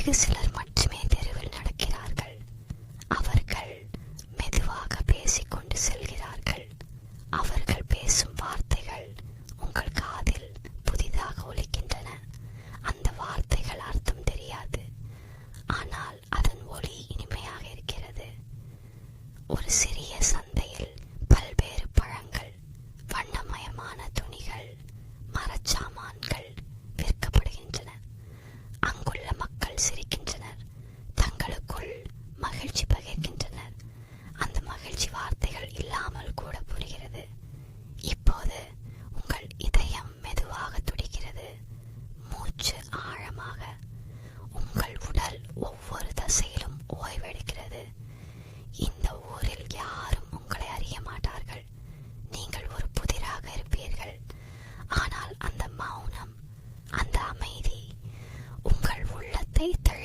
வெகு சிலர் மட்டுமே தெருவில் நடக்கிறார்கள். அவர்கள் மெதுவாக பேசிக்கொண்டு செல்கிறார்கள். அவர்கள் பேசும் வார்த்தைகள் உங்கள் காதில் புதிதாக ஒலிக்கின்றன. அந்த வார்த்தைகள் அர்த்தம் தெரியாது. ஆனால் அதன் ஒளி இனிமையாக இருக்கிறது. ஒரு சில Okay.